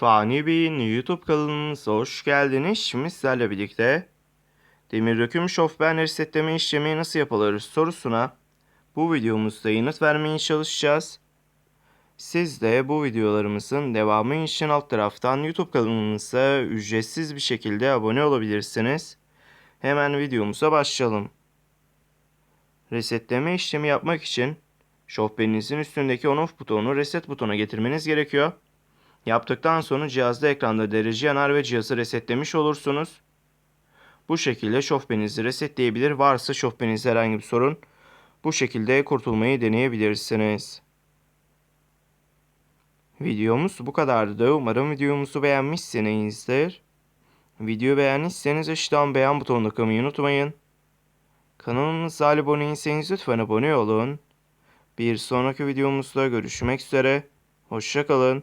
Fani Bey'in YouTube kanalımıza hoş geldiniz. Şimdi sizlerle birlikte demir döküm şofben resetleme işlemi nasıl yapılır sorusuna bu videomuzda yanıt vermeye çalışacağız. Siz de bu videolarımızın devamı için alt taraftan YouTube kanalımıza ücretsiz bir şekilde abone olabilirsiniz. Hemen videomuza başlayalım. Resetleme işlemi yapmak için şofbeninizin üstündeki on-off butonu reset butonuna getirmeniz gerekiyor. Yaptıktan sonra cihazda ekranda derece yanar ve cihazı resetlemiş olursunuz. Bu şekilde şofbenizi resetleyebilir. Varsa şofbenizde herhangi bir sorun bu şekilde kurtulmayı deneyebilirsiniz. Videomuz bu kadardı. Umarım videomuzu beğenmişsinizdir. Videoyu beğendiyseniz aşağıdan beğen butonuna kılmayı unutmayın. Kanalımıza abone değilseniz lütfen abone olun. Bir sonraki videomuzda görüşmek üzere. Hoşçakalın.